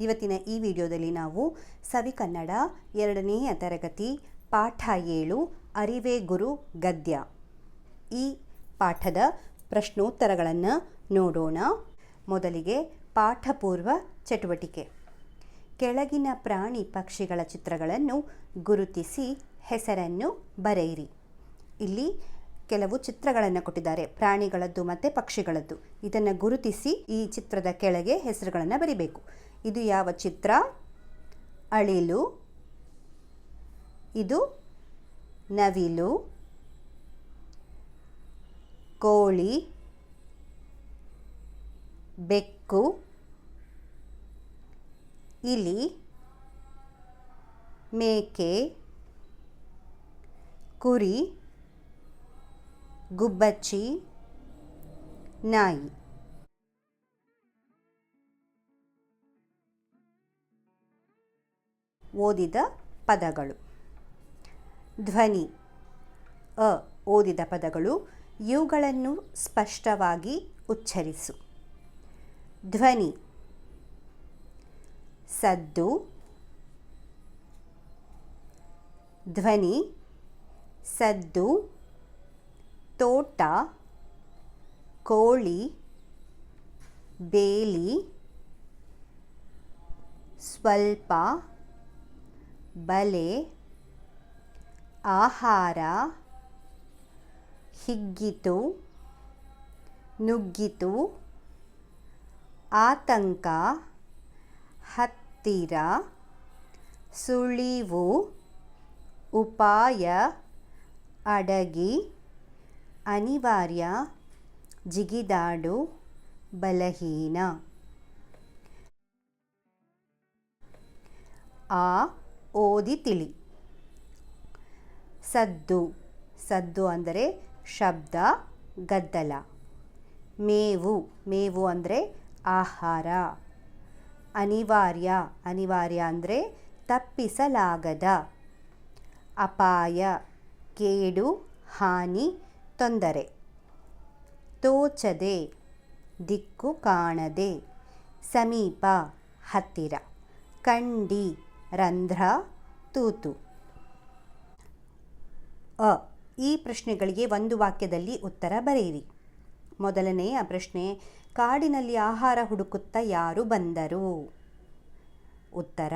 ಇವತ್ತಿನ ಈ ವಿಡಿಯೋದಲ್ಲಿ ನಾವು ಸವಿ ಕನ್ನಡ ಎರಡನೆಯ ತರಗತಿ ಪಾಠ ಏಳು, ಅರಿವೇ ಗುರು ಗದ್ಯ. ಈ ಪಾಠದ ಪ್ರಶ್ನೋತ್ತರಗಳನ್ನು ನೋಡೋಣ. ಮೊದಲಿಗೆ ಪಾಠಪೂರ್ವ ಚಟುವಟಿಕೆ. ಕೆಳಗಿನ ಪ್ರಾಣಿ ಪಕ್ಷಿಗಳ ಚಿತ್ರಗಳನ್ನು ಗುರುತಿಸಿ ಹೆಸರನ್ನು ಬರೆಯಿರಿ. ಇಲ್ಲಿ ಕೆಲವು ಚಿತ್ರಗಳನ್ನು ಕೊಟ್ಟಿದ್ದಾರೆ. ಪ್ರಾಣಿಗಳದ್ದು ಮತ್ತು ಪಕ್ಷಿಗಳದ್ದು. ಇದನ್ನು ಗುರುತಿಸಿ ಈ ಚಿತ್ರದ ಕೆಳಗೆ ಹೆಸರುಗಳನ್ನು ಬರಿಬೇಕು. ಇದು ಯಾವ ಚಿತ್ರ? ಅಳಿಲು. ಇದು ನವಿಲು. ಕೋಳಿ. ಬೆಕ್ಕು. ಇಲಿ. ಮೇಕೆ. ಕುರಿ. ಗುಬ್ಬಚ್ಚಿ. ನಾಯಿ. ಓದಿದ ಪದಗಳು. ಧ್ವನಿ. ಅ, ಓದಿದ ಪದಗಳು. ಇವುಗಳನ್ನು ಸ್ಪಷ್ಟವಾಗಿ ಉಚ್ಚರಿಸು. ಧ್ವನಿ. ಸದ್ದು. ಧ್ವನಿ. ಸದ್ದು. ತೋಟ. ಕೋಳಿ. ಬೇಲಿ. ಸ್ವಲ್ಪ. ಬಲೆ ಆಹಾರ ಹಿಗ್ಗಿತು ನುಗ್ಗಿತು ಆತಂಕ ಹತ್ತಿರ ಸುಳಿವು ಉಪಾಯ ಅಡಗಿ ಅನಿವಾರ್ಯ ಜಿಗಿದಾಡು ಬಲಹೀನ. ಆ ಓದಿ ತಿಳಿ. ಸದ್ದು ಸದ್ದು ಅಂದರೆ ಶಬ್ದ, ಗದ್ದಲ. ಮೇವು ಮೇವು ಅಂದರೆ ಆಹಾರ. ಅನಿವಾರ್ಯ ಅನಿವಾರ್ಯ ಅಂದರೆ ತಪ್ಪಿಸಲಾಗದ. ಅಪಾಯ, ಕೇಡು, ಹಾನಿ, ತೊಂದರೆ. ತೋಚದೆ, ದಿಕ್ಕು ಕಾಣದೆ. ಸಮೀಪ, ಹತ್ತಿರ. ಕಂಡಿ ರಂಧ್ರ, ತೂತು. ಅ, ಈ ಪ್ರಶ್ನೆಗಳಿಗೆ ಒಂದು ವಾಕ್ಯದಲ್ಲಿ ಉತ್ತರ ಬರೆಯಿರಿ. ಮೊದಲನೆಯ ಪ್ರಶ್ನೆ, ಕಾಡಿನಲ್ಲಿ ಆಹಾರ ಹುಡುಕುತ್ತಾ ಯಾರು ಬಂದರು? ಉತ್ತರ,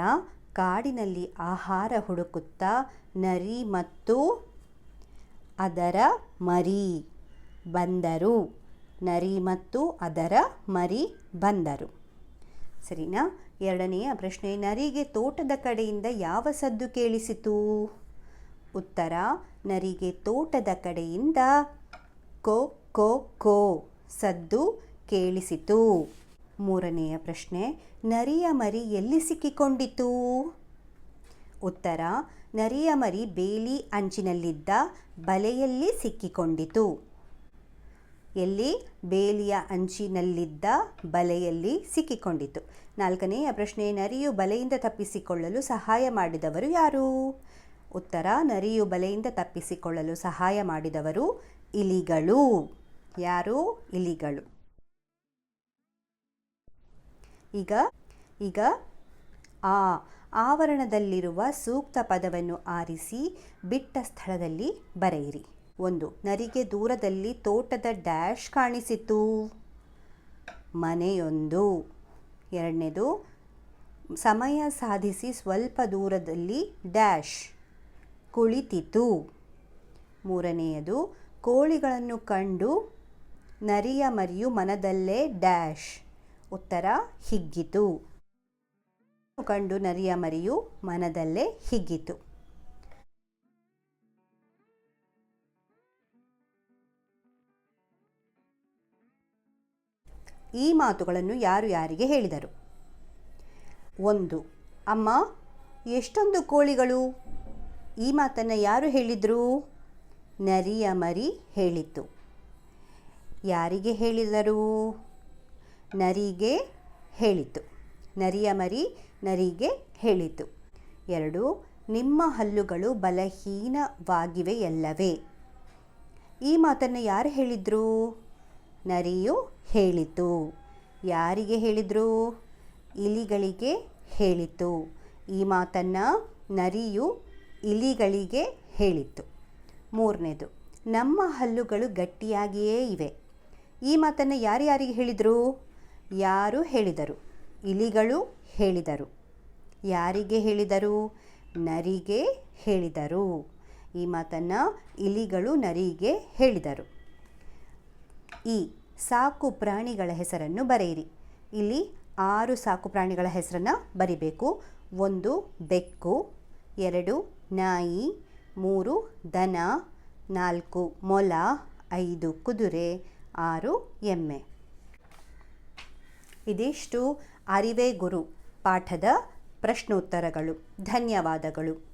ಕಾಡಿನಲ್ಲಿ ಆಹಾರ ಹುಡುಕುತ್ತಾ ನರಿ ಮತ್ತು ಅದರ ಮರಿ ಬಂದರು. ನರಿ ಮತ್ತು ಅದರ ಮರಿ ಬಂದರು. ಸರಿನಾ? ಎರಡನೆಯ ಪ್ರಶ್ನೆ, ನರಿಗೆ ತೋಟದ ಕಡೆಯಿಂದ ಯಾವ ಸದ್ದು ಕೇಳಿಸಿತು? ಉತ್ತರ, ನರಿಗೆ ತೋಟದ ಕಡೆಯಿಂದ ಕೋ ಕೋ ಕೋ ಸದ್ದು ಕೇಳಿಸಿತು. ಮೂರನೆಯ ಪ್ರಶ್ನೆ, ನರಿಯ ಮರಿ ಎಲ್ಲಿ ಸಿಕ್ಕಿಕೊಂಡಿತು? ಉತ್ತರ, ನರಿಯ ಮರಿ ಬೇಲಿ ಅಂಚಿನಲ್ಲಿದ್ದ ಬಲೆಯಲ್ಲಿ ಸಿಕ್ಕಿಕೊಂಡಿತು. ಎಲ್ಲಿ? ಬೇಲಿಯ ಅಂಚಿನಲ್ಲಿದ್ದ ಬಲೆಯಲ್ಲಿ ಸಿಕ್ಕಿಕೊಂಡಿತು. ನಾಲ್ಕನೆಯ ಪ್ರಶ್ನೆ, ನರಿಯು ಬಲೆಯಿಂದ ತಪ್ಪಿಸಿಕೊಳ್ಳಲು ಸಹಾಯ ಮಾಡಿದವರು ಯಾರು? ಉತ್ತರ, ನರಿಯು ಬಲೆಯಿಂದ ತಪ್ಪಿಸಿಕೊಳ್ಳಲು ಸಹಾಯ ಮಾಡಿದವರು ಇಲಿಗಳು. ಯಾರು? ಇಲಿಗಳು. ಈಗ ಈಗ, ಆ ಆವರಣದಲ್ಲಿರುವ ಸೂಕ್ತ ಪದವನ್ನು ಆರಿಸಿ ಬಿಟ್ಟ ಸ್ಥಳದಲ್ಲಿ ಬರೆಯಿರಿ. ಒಂದು ನರಿಗೆ ದೂರದಲ್ಲಿ ತೋಟದ ಡ್ಯಾಶ್ ಕಾಣಿಸಿತು. ಮನೆಯೊಂದು. ಎರಡನೇದು, ಸಮಯ ಸಾಧಿಸಿ ಸ್ವಲ್ಪ ದೂರದಲ್ಲಿ ಡ್ಯಾಶ್ ಕುಳಿತಿತು. ಮೂರನೆಯದು, ಕೋಳಿಗಳನ್ನು ಕಂಡು ನರಿಯ ಮರಿಯು ಮನದಲ್ಲೇ ಡ್ಯಾಶ್. ಉತ್ತರ, ಹಿಗ್ಗಿತು. ಕಂಡು ನರಿಯ ಮರಿಯು ಮನದಲ್ಲೇ ಹಿಗ್ಗಿತು. ಈ ಮಾತುಗಳನ್ನು ಯಾರು ಯಾರಿಗೆ ಹೇಳಿದರು? ಒಂದು, ಅಮ್ಮ, ಎಷ್ಟೊಂದು ಕೋಳಿಗಳು? ಈ ಮಾತನ್ನು ಯಾರು ಹೇಳಿದರು? ನರಿಯ ಮರಿ ಹೇಳಿತು ಯಾರಿಗೆ ಹೇಳಿದರು? ನರಿಗೆ ಹೇಳಿತು ನರಿಯ ಮರಿ ನರಿಗೆ ಹೇಳಿತು ಎರಡು, ನಿಮ್ಮ ಹಲ್ಲುಗಳು ಬಲಹೀನವಾಗಿವೆಯಲ್ಲವೇ? ಈ ಮಾತನ್ನು ಯಾರು ಹೇಳಿದರು? ನರಿಯು ಹೇಳಿತು. ಯಾರಿಗೆ ಹೇಳಿದರು? ಇಲಿಗಳಿಗೆ ಹೇಳಿತು. ಈ ಮಾತನ್ನು ನರಿಯು ಇಲಿಗಳಿಗೆ ಹೇಳಿತು. ಮೂರನೇದು, ನಮ್ಮ ಹಲ್ಲುಗಳು ಗಟ್ಟಿಯಾಗಿಯೇ ಇವೆ. ಈ ಮಾತನ್ನು ಯಾರ್ಯಾರಿಗೆ ಹೇಳಿದರು? ಯಾರು ಹೇಳಿದರು? ಇಲಿಗಳು ಹೇಳಿದರು. ಯಾರಿಗೆ ಹೇಳಿದರು? ನರಿಗೆ ಹೇಳಿದರು. ಈ ಮಾತನ್ನು ಇಲಿಗಳು ನರಿಗೆ ಹೇಳಿದರು. ಈ ಸಾಕು ಪ್ರಾಣಿಗಳ ಹೆಸರನ್ನು ಬರೆಯಿರಿ. ಇಲ್ಲಿ ಆರು ಸಾಕು ಪ್ರಾಣಿಗಳ ಹೆಸರನ್ನು ಬರಿಬೇಕು. ಒಂದು, ಬೆಕ್ಕು, ಎರಡು, ನಾಯಿ, ಮೂರು, ದನ, ನಾಲ್ಕು, ಮೊಲ, ಐದು, ಕುದುರೆ, ಆರು, ಎಮ್ಮೆ. ಇದಿಷ್ಟು ಅರಿವೇ ಗುರು ಪಾಠದ ಪ್ರಶ್ನೋತ್ತರಗಳು. ಧನ್ಯವಾದಗಳು.